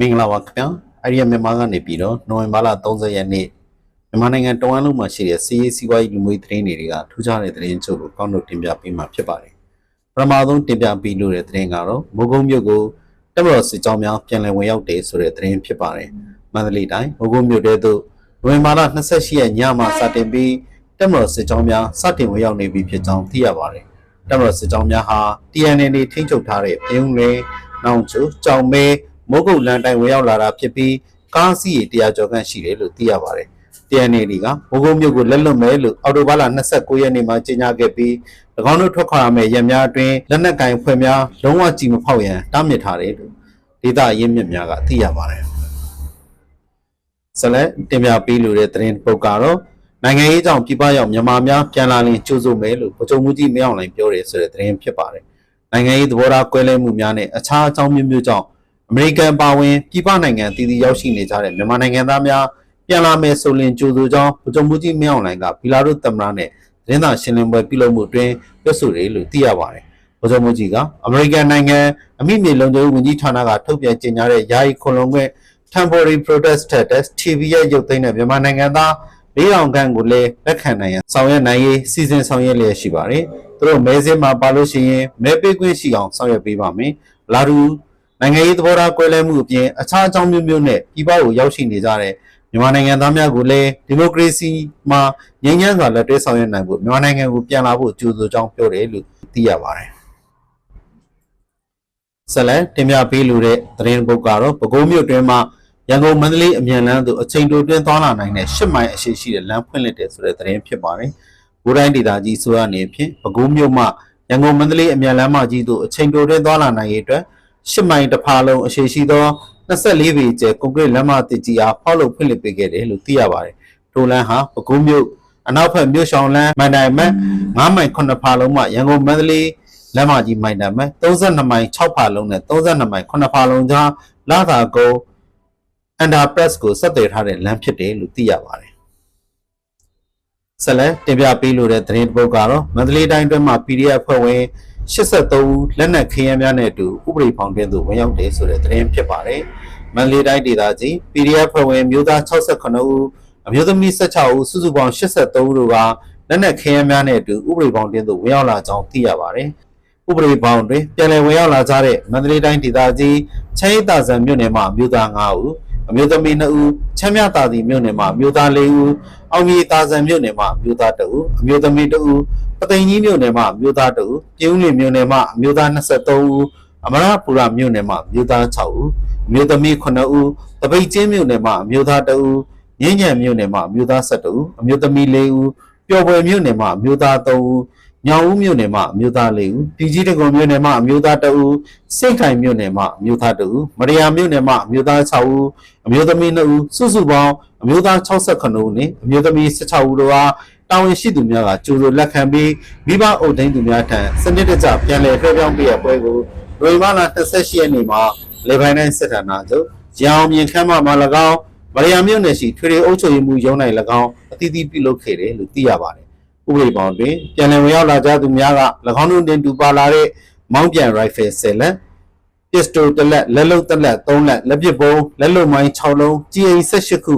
မင်္ဂလာပါခင်ဗျာအဲ့ဒီမြန်မာကနေပြီးတော့နိုဝင်ဘာလ30ရက်နေ့မြန်မာနိုင်ငံတဝမ်းလုံးမှာရှိတဲ့စီးရေးစီးပွားရေးလူမှုရေးသတင်းတွေကထူးခြားတဲ့သတင်းချုပ်ကိုကောက်နှုတ်တင်ပြပေးမှာဖြစ်ပါတယ်ပထမဆုံးတင်ပြပေးလို့တဲ့သတင်းကတော့မိုးကုံမြို့ကိုတက်မတော်စစ်ကြောင်းများပြန်လည်ဝင်ရောက်တယ်ဆိုတဲ့သတင်းဖြစ်ပါတယ်မန္တလေးတိုင်းမိုးကုံမြို့တဲသို့နိုဝင်ဘာလ28ရက်ညမှာစတင်ပြီးတက်မတော်စစ်ကြောင်းများစတင်ဝင်ရောက်နေပြီဖြစ်ကြောင်းသိရပါတယ်တက်မတော်စစ်ကြောင်းများဟာ TNN ထိန်းချုပ်ထားတဲ့ပြုံးတွေနောင်ချိုကြောင်မဲ မိုးကုတ်လန်တိုင်ဝင်ရောက်လာတာဖြစ်ပြီးကားစီးရီတရားကျော်ခန့်ရှိတယ်လို့သိရပါတယ်။ TNL ကမိုးကုတ်မြို့ကိုလက်လွတ်မယ်လို့အော်တိုဘားလ29ရက်နေ့မှာကြေညာခဲ့ပြီး၎င်းတို့ထွက်ခွာရမယ့်ရများအတွင်းလက်နက်ကင်ဖွဲ့များလုံးဝကြည်မဖောက်ရန်တားမြစ်ထားတယ်လို့ဒေသရင်းမြစ်များကသိရပါတယ်။ဆက်လက်တင်ပြပေးလိုတဲ့သတင်းပုတ်ကတော့နိုင်ငံရေးကြောင့်ပြည်ပရောက်မြန်မာများပြန်လာရင်ကြိုးစိုးမယ်လို့ဗိုလ်ချုပ်မှုကြီးမင်းအောင်လှိုင်ပြောတယ်ဆိုတဲ့သတင်းဖြစ်ပါတယ်။နိုင်ငံရေးသဘောထားကွဲလွဲမှုများနဲ့အခြားအကြောင်းမျိုးမျိုးကြောင့် အမေရိကန်ပါဝင်ပြည်ပနိုင်ငံတည်တည်ရောက်ရှိနေကြတဲ့မြန်မာနိုင်ငံသားများပြန်လာမယ်ဆိုရင်ကြိုဆိုကြောင်းဗိုလ်ချုပ်မှုကြီးမင်းအောင်လှိုင်ကဘီလာရုသမ္မတနဲ့သတင်းစာရှင်းလင်းပွဲပြုလုပ်မှုအတွင်းပြောဆိုတယ်လို့သိရပါတယ်။ဗိုလ်ချုပ်မှုကြီးကအမေရိကန်နိုင်ငံအမိမြေလုံခြုံရေးဝန်ကြီးဌာနကထုတ်ပြန်ကြေညာတဲ့ယာယီခွန်လုံခွင့် temporary protest status TV ရဲ့ရုပ်သိမ်းတဲ့မြန်မာနိုင်ငံသား၄အောင်ခန့်ကိုလည်းလက်ခံနိုင်ရန်ဆောင်ရွက်နိုင်ရေးစီစဉ်ဆောင်ရွက်လျက်ရှိပါတယ်။သူတို့မဲစင်းမှာပါလို့ရှိရင်မဲပေးခွင့်ရှိအောင်ဆောင်ရွက်ပေးပါမယ်။လာတူ နိုင်ငံရေးသဘောထားကွဲလွဲမှုအပြင်အခြားအကြောင်းမျိုးမျိုးနဲ့ပြည်ပကိုရောက်ရှိနေကြတဲ့မြန်မာနိုင်ငံသားများကိုလည်းဒီမိုကရေစီမှာငြိမ်းချမ်းစွာလက်တွဲဆောင်ရွက်နိုင်ဖို့မြန်မာနိုင်ငံကိုပြန်လာဖို့ကြိုးစားကြောင်းပြောတယ်လို့သိရပါတယ်။ဆက်လက်တင်ပြပေးလိုတဲ့သတင်းပုတ်ကတော့ပဲခူးမြို့တွင်မှာရန်ကုန်မန္တလေးအမြန်လမ်းသို့အချိန်တိုတွင်းသွားလာနိုင်တဲ့၈မိုင်အရှိရှိတဲ့လမ်းဖွင့်လှစ်တယ်ဆိုတဲ့သတင်းဖြစ်ပါတယ်။ဘိုးတိုင်းဒေသကြီးဆိုရအနေဖြင့်ပဲခူးမြို့မှရန်ကုန်မန္တလေးအမြန်လမ်းမကြီးသို့အချိန်တိုတွင်းသွားလာနိုင်ရေးအတွက် ရှစ်မိုင်တစ်ဖာလုံးအရှိရှိသော24ပေကျယ်ကွန်ကရစ်လမ်းမတစ်ကြီးအားဖောက်လုပ်ဖွင့်လှစ်ပေးခဲ့တယ်လို့သိရပါတယ်။ထိုလမ်းဟာပဲခူးမြို့အနောက်ဘက်မြို့ရှောင်းလမ်းမိုင်တိုင်မက်9မိုင်9ဖာလုံးမှရန်ကုန်မန္တလေးလမ်းမကြီးမိုင်တိုင်မက်32မိုင်6ဖာလုံးနဲ့32မိုင်9ဖာလုံးကြားလာသာကုန်းအန်ဒါပရက်စ်ကိုဆက်သွယ်ထားတဲ့လမ်းဖြစ်တယ်လို့သိရပါတယ်။ဆက်လက်တင်ပြပေးလိုတဲ့သတင်းတစ်ပုဒ်ကတော့မန္တလေးတိုင်းအတွင်းမှာ PDF ဖွဲ့ဝင် 83ဦးလက်နက်ခဲယမ်းများနဲ့အတူဥပဒေဖောင်တွင်သို့ဝင်ရောက်တယ်ဆိုတဲ့သတင်းဖြစ်ပါတယ်။မန္တလေးတိုင်းဒေသကြီး PDF ဖွဲ့ဝင်မျိုးသား68ဦးအမျိုးသမီး16ဦးစုစုပေါင်း83ဦးတို့ကလက်နက်ခဲယမ်းများနဲ့အတူဥပဒေဖောင်တွင်သို့ဝင်ရောက်လာကြောင်းသိရပါတယ်။ဥပဒေဖောင်တွင်ပြန်လည်ဝင်ရောက်လာကြတဲ့မန္တလေးတိုင်းဒေသကြီးချမ်းရည်တာဆန်မြို့နယ်မှအမျိုးသား9ဦး အမျိုးသမီး2ဦးချမ်းမြတာတီမြို့နယ်မှအမျိုးသား4ဦးအောင်မြေတာဆန်မြို့နယ်မှအမျိုးသား2ဦးအမျိုးသမီး2ဦးပသိမ်ကြီးမြို့နယ်မှအမျိုးသား2ဦးပြုံးလင်မြို့နယ်မှအမျိုးသား23ဦးအမရပူရမြို့နယ်မှအမျိုးသား6ဦးအမျိုးသမီး9ဦးတပိတ်ချင်းမြို့နယ်မှအမျိုးသား2ဦးငင်းညံမြို့နယ်မှအမျိုးသား7ဦးအမျိုးသမီး4ဦးပျော်ပွဲမြို့နယ်မှအမျိုးသား3ဦး ညောင်ဦးမြို့နယ်မှအမျိုးသား၄ဦးပြည်ကြီးတကုံမြို့နယ်မှအမျိုးသား2ဦးစိတ်ခိုင်မြို့နယ်မှအမျိုးသား2ဦးမရယာမြို့နယ်မှအမျိုးသား6ဦးအမျိုးသမီး2ဦးစုစုပေါင်းအမျိုးသား68ဦးနဲ့အမျိုးသမီး16ဦးတို့အားတာဝန်ရှိသူများကကြိုးစိုးလက်ခံပြီးမိဘအုပ်ထိန်းသူများထံစနစ်တကျပြန်လည်လွှဲပြောင်းပေးရပွဲကိုလွေမလာ28ရက်နေ့မှာလေပိုင်းတိုင်းစစ်ဌာနချုပ်ရအောင်မြင်ခမ်းမမှာ၎င်းမရယာမြို့နယ်ရှိထွေထွေအုပ်ချုပ်ရေးမှုရုံး၌၎င်းအသီးသီးပြုလုပ်ခဲ့တယ်လို့သိရပါတယ် ဥပဒေပေါင်းတွင်ပြန်လည်ဝင်ရောက်လာကြသူများက၎င်းတို့တင်တူပါလာတဲ့မောင်းပြန်ရိုက်ဖယ်10လက်ပစ္စတိုတစ်လက်လက်လုံတစ်လက်3လက်လက်ပစ်ပုံးလက်လုံမိုင်း6လုံးကြီးအိ18ခု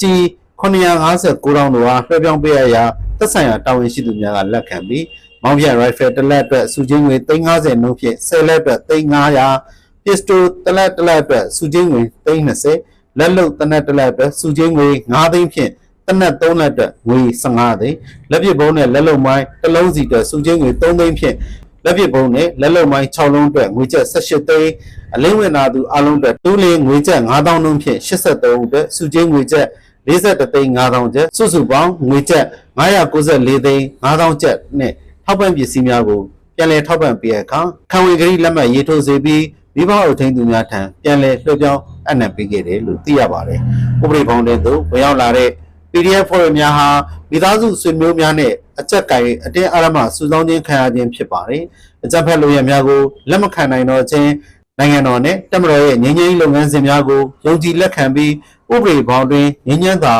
ကြီး959တောင်းတို့အားလွှဲပြောင်းပေးရရာသက်ဆိုင်ရာတာဝန်ရှိသူများကလက်ခံပြီးမောင်းပြန်ရိုက်ဖယ်တစ်လက်အတွက်စုချင်းငွေ350နှုန်းဖြင့်10လက်အတွက်300ပစ္စတိုတစ်လက်တစ်လက်အတွက်စုချင်းငွေ320လက်လုံတစ်လက်တစ်လက်အတွက်စုချင်းငွေ9သိန်းဖြင့် တနက်3လက်အတွက်ငွေ15သိန်းလက်ပစ်ဘုံးနဲ့လက်လုံမိုင်းတစ်လုံးစီအတွက်စုချင်းငွေ3သိန်းဖြင့်လက်ပစ်ဘုံးနဲ့လက်လုံမိုင်း6လုံးအတွက်ငွေကျပ်18သိန်းအလင်းဝင်နာသူအလုံးအတွက်တူးလင်းငွေကျပ်9000နှုန်းဖြင့်83ဦးအတွက်စုချင်းငွေကျပ်41သိန်း9000ကျပ်စုစုပေါင်းငွေကျပ်994သိန်း9000ကျပ်နဲ့ထောက်ပံ့ပစ္စည်းများကိုပြန်လည်ထောက်ပံ့ပေးရအခါခံဝင်ကလေးလက်မှတ်ရေးထိုးစေပြီးမိဘအုပ်ထိန်းသူများထံပြန်လည်လွှဲပြောင်းအနံ့ပေးခဲ့တယ်လို့သိရပါတယ်။ဥပဒေဖောင်တဲ့သို့ဝင်ရောက်လာတဲ့ PDF ဖော်ရများဟာမိသားစုဆွေမျိုးများနဲ့အကြက်ကင်အတင်းအဓမ္မစုဆောင်းခြင်းခံရခြင်းဖြစ်ပါတယ်။အကြက်ဖက်လူရများကိုလက်မခံနိုင်တော့ခြင်းနိုင်ငံတော်နဲ့တက်မတော်ရဲ့ငြိမ်းချမ်းရေးလုပ်ငန်းစဉ်များကိုယုံကြည်လက်ခံပြီးဥပဒေဘောင်တွင်ငြိမ်းချမ်းသာ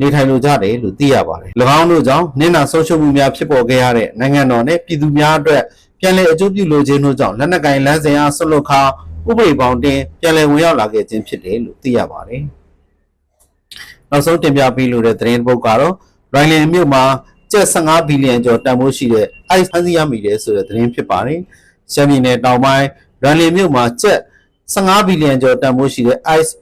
နေထိုင်လိုကြတယ်လို့သိရပါတယ်။၎င်းတို့ကြောင့်နင့်နာဆုံးရှုံးမှုများဖြစ်ပေါ်ခဲ့ရတဲ့နိုင်ငံတော်နဲ့ပြည်သူများအတွက်ပြန်လည်အကျိုးပြုလိုခြင်းတို့ကြောင့်လက်နက်ကင်လမ်းစဉ်အားဆွတ်လွတ်ခါဥပဒေပေါင်းတင်ပြန်လည်ဝင်ရောက်လာခဲ့ခြင်းဖြစ်တယ်လို့သိရပါတယ်။ နောက်ဆုံးတင်ပြပေးလိုတဲ့သတင်းတစ်ပုဒ်ကတော့ရိုင်လင်မြို့မှာကျပ်15ဘီလီယံကျော်တန်ဖိုးရှိတဲ့ ice ဖန်စီရမိတယ်ဆိုတဲ့သတင်းဖြစ်ပါတယ်။ရှမ်းပြည်နယ်တောင်ပိုင်းရိုင်လင်မြို့မှာကျပ်15ဘီလီယံကျော်တန်ဖိုးရှိတဲ့ ice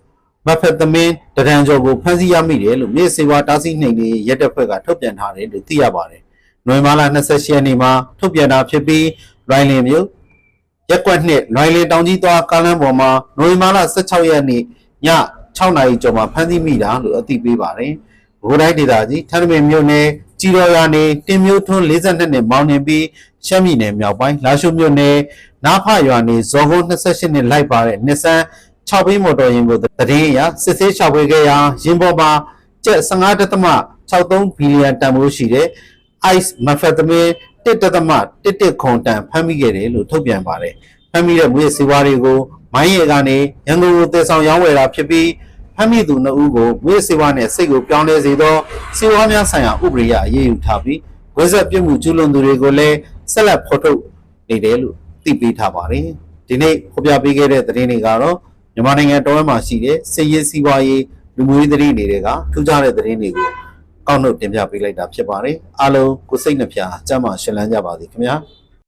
မဖက်သမင်းတရန်ကျော်ကိုဖမ်းဆီးရမိတယ်လို့မြေစေဝါတားဆီးနှိမ်နေရက်တပ်ဖွဲ့ကထုတ်ပြန်ထားတယ်လို့သိရပါတယ်။နိုဝင်ဘာလ28ရက်နေ့မှာထုတ်ပြန်တာဖြစ်ပြီးရိုင်လင်မြို့ရက်ကွက်နှစ်ရိုင်လင်တောင်ကြီးသွားကားလမ်းပေါ်မှာနိုဝင်ဘာလ16ရက်နေ့ည 6နာရီကျော်မှာဖမ်းဆီးမိတာလို့အသိပေးပါတယ်။ဘိုးတိုင်းဒေသကြီးထန်းမင်မြို့နယ်ကြည်တော်ရွာနေတင်မျိုးထွန်း42နှစ်မောင်းနှင်ပြီးရှမ်းပြည်နယ်မြောက်ပိုင်းလာရှိုးမြို့နယ်နာဖရွာနေဇော်ကုန်း28နှစ်လိုက်ပါတဲ့နှစ်ဆန်း6ဘိန်းမော်တော်ယာဉ်ကိုတည်င်းအရစစ်ဆေးချောက်ဝေခဲ့ရာရင်ပေါ်မှာကျက်15.63ဘီလီယံတန်ဖိုးရှိတဲ့ ice methamphetamine 1.11ခွန်တန်ဖမ်းမိခဲ့တယ်လို့ထုတ်ပြန်ပါတယ်။ ဖမ်းမိတဲ့မူရဲ့စေဝါတွေကိုမိုင်းရဲကနေရန်ကုန်ကိုတည်ဆောင်ရောင်းဝယ်တာဖြစ်ပြီးဖမ်းမိသူနှစ်ဦးကိုမူရဲ့စေဝါနဲ့စိတ်ကိုပြောင်းလဲစေသောစေဝါများဆိုင်ရာဥပဒေအရအရေးယူထားပြီးဝဲဆက်ပြစ်မှုကျူးလွန်သူတွေကိုလည်းဆက်လက်ဖော်ထုတ်နေတယ်လို့သိပေးထားပါတယ်။ဒီနေ့ဖော်ပြပေးခဲ့တဲ့သတင်းတွေကတော့မြန်မာနိုင်ငံတော်ရဲမှာရှိတဲ့စစ်ရေးစီးပွားရေးလူမျိုးရေးသတင်းတွေကထူးခြားတဲ့သတင်းတွေကိုကောက်နှုတ်တင်ပြပေးလိုက်တာဖြစ်ပါတယ်အားလုံးကိုစိတ်နှပြကျမ်းမာရှင်လန်းကြပါစေခင်ဗျာ